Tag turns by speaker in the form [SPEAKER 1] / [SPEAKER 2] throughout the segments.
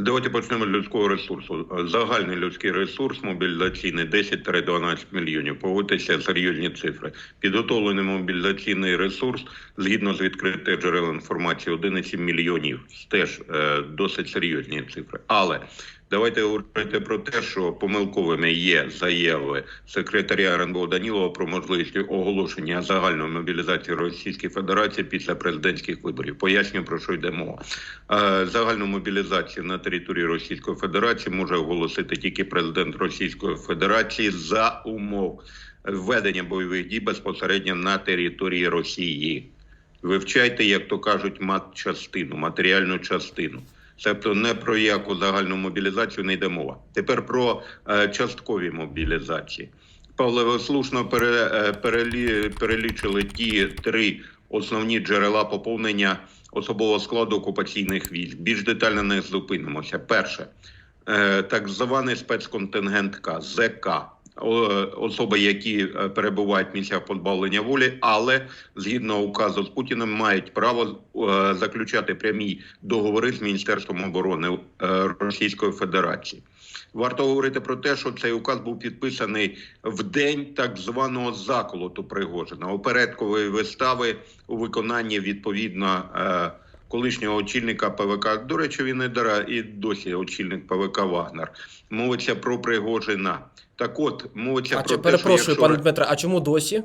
[SPEAKER 1] Давайте почнемо з людського ресурсу. Загальний людський ресурс мобілізаційний 10-12 мільйонів. Погодьтеся серйозні цифри. Підготовлений мобілізаційний ресурс згідно з відкритих джерел інформації 11 мільйонів. Теж е, досить серйозні цифри. Але давайте говорити про те, що помилковими є заяви секретаря РНБО Данілова про можливість оголошення загальної мобілізації Російської Федерації після президентських виборів. Поясню про що йде мова. Е, Загальну мобілізацію на території Російської Федерації може оголосити тільки президент Російської Федерації за умов введення бойових дій безпосередньо на території Росії. Вивчайте, як то кажуть, мат-частину, матеріальну частину. Тобто не про яку загальну мобілізацію не йде мова. Тепер про е, часткові мобілізації. Павле, ви слушно е, перелі, перелічили ті три основні джерела поповнення особового складу окупаційних військ. Більш детально не зупинимося. Перше, е, так званий спецконтингент К, ЗК. Особи, які е, перебувають в місцях позбавлення волі, але згідно указу з Путіним мають право е, заключати прямі договори з Міністерством оборони е, Російської Федерації. Варто говорити про те, що цей указ був підписаний в день так званого заколоту Пригожина, опередкової вистави у виконанні відповідно колишнього очільника ПВК. До речі, він і досі очільник ПВК Вагнер. Мовиться про Пригожина. Так от мовиться
[SPEAKER 2] А
[SPEAKER 1] про
[SPEAKER 2] чи
[SPEAKER 1] те, що
[SPEAKER 2] перепрошую,
[SPEAKER 1] якщо...
[SPEAKER 2] пане Дмитре, а чому досі?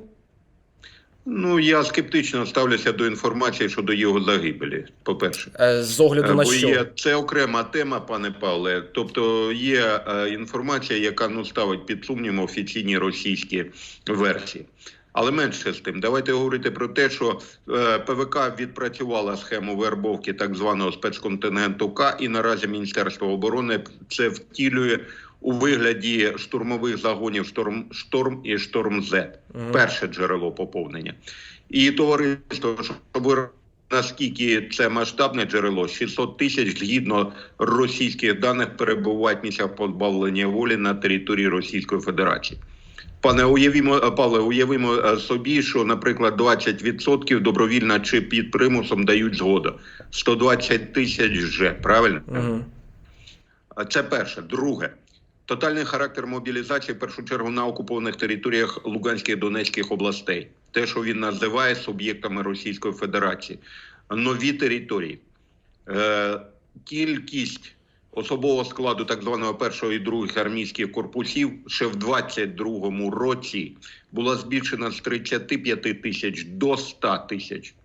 [SPEAKER 1] Ну я скептично ставлюся до інформації щодо його загибелі. По перше.
[SPEAKER 2] Е, З огляду на що?
[SPEAKER 1] є це окрема тема, пане Павле. Тобто є е, інформація, яка ну ставить під сумнів офіційні російські версії. Але менше з тим, давайте говорити про те, що е, ПВК відпрацювала схему вербовки так званого спецконтингенту К, і наразі Міністерство оборони це втілює у вигляді штурмових загонів шторм, шторм і шторм З. Перше джерело поповнення. І товариство, щоб наскільки це масштабне джерело, 600 тисяч згідно російських даних перебувають в місцях позбавлення волі на території Російської Федерації. Пане, уявімо, е, Павле, уявімо е, собі, що, наприклад, 20% добровільно чи під примусом дають згоду. 120 тисяч вже, правильно?
[SPEAKER 2] Угу.
[SPEAKER 1] Це перше. Друге. Тотальний характер мобілізації в першу чергу на окупованих територіях Луганських і Донецьких областей. Те, що він називає суб'єктами Російської Федерації. Нові території. Е, кількість особового складу так званого першого і других армійських корпусів ще в 22-му році була збільшена з 35 тисяч до 100 тисяч.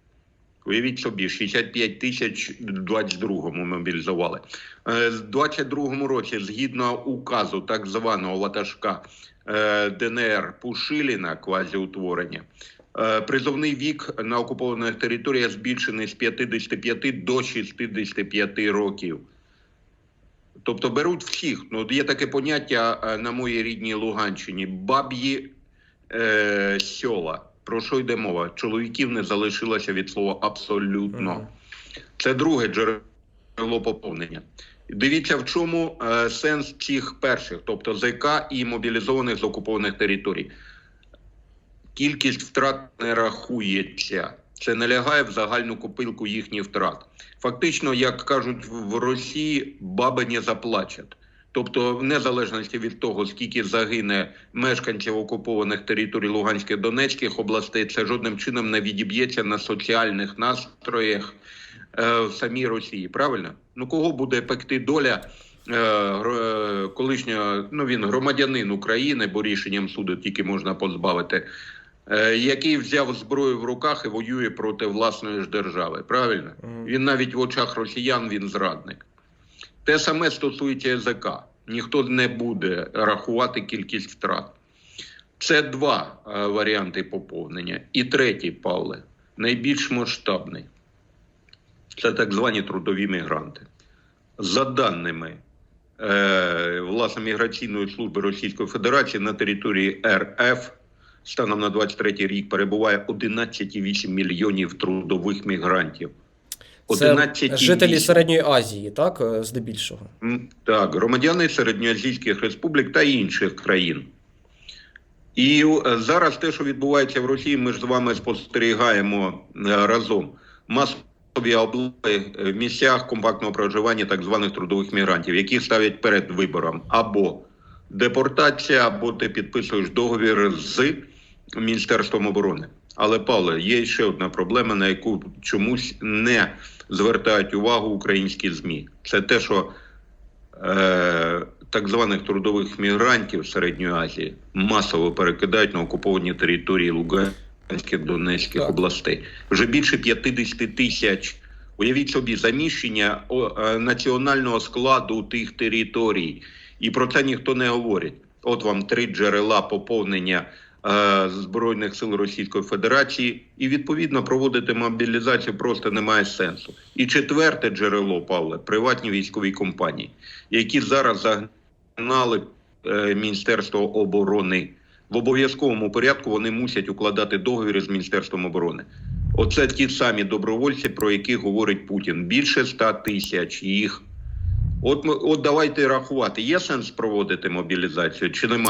[SPEAKER 1] Уявіть собі, 65 тисяч в 22-му мобілізували. Е, В 22-му році, згідно указу так званого ватажка е, ДНР Пушиліна, квазіутворення, е, призовний вік на окупованих територіях збільшений з 55 до 65 років. Тобто беруть всіх. Ну, є таке поняття е, на моїй рідній Луганщині баб'ї е, сьола. Про що йде мова? Чоловіків не залишилося від слова абсолютно.
[SPEAKER 2] Мгм.
[SPEAKER 1] Це друге джерело поповнення. Дивіться, в чому е, сенс цих перших, тобто ЗК і мобілізованих з окупованих територій. Кількість втрат не рахується. Це не лягає в загальну копилку їхніх втрат. Фактично, як кажуть в Росії, баби не заплачуть. Тобто, в незалежності від того, скільки загине мешканців окупованих територій Луганських Донецьких областей, це жодним чином не відіб'ється на соціальних настроях е, в самій Росії. Правильно? Ну кого буде пекти доля е, е, колишнього, ну він громадянин України, бо рішенням суду тільки можна позбавити, який взяв зброю в руках і воює проти власної ж держави. Правильно? Він навіть в очах росіян він зрадник. Те саме стосується язика. Ніхто не буде рахувати кількість втрат. Це два е, варіанти поповнення. І третій, Павле, найбільш масштабний. Це так звані трудові мігранти. За даними е, власне міграційної служби Російської Федерації на території РФ станом на 23 рік перебуває 11,8 мільйонів трудових мігрантів.
[SPEAKER 2] Це
[SPEAKER 1] 11,8.
[SPEAKER 2] жителі Середньої Азії, так, е, здебільшого.
[SPEAKER 1] Так, громадяни середньоазійських республік та інших країн. І е, зараз те, що відбувається в Росії, ми ж з вами спостерігаємо е, разом тимчасові облоги в місцях компактного проживання так званих трудових мігрантів, які ставлять перед вибором або депортація, або ти підписуєш договір з Міністерством оборони. Але Павло, є ще одна проблема, на яку чомусь не звертають увагу українські змі. Це те, що е, так званих трудових мігрантів Середньої Азії масово перекидають на окуповані території Луганських, Донецьких
[SPEAKER 2] Так.
[SPEAKER 1] областей. Вже більше 50 тисяч. Уявіть собі заміщення е, національного складу тих територій. І про це ніхто не говорить. От вам три джерела поповнення Збройних сил Російської Федерації, і відповідно проводити мобілізацію просто немає сенсу. І четверте джерело, Павле, приватні військові компанії, які зараз загнали е, Міністерство оборони. В обов'язковому порядку вони мусять укладати договіри з Міністерством оборони. Оце ті самі добровольці, про яких говорить Путін. Більше ста тисяч їх. От от давайте рахувати. Є сенс проводити мобілізацію чи немає?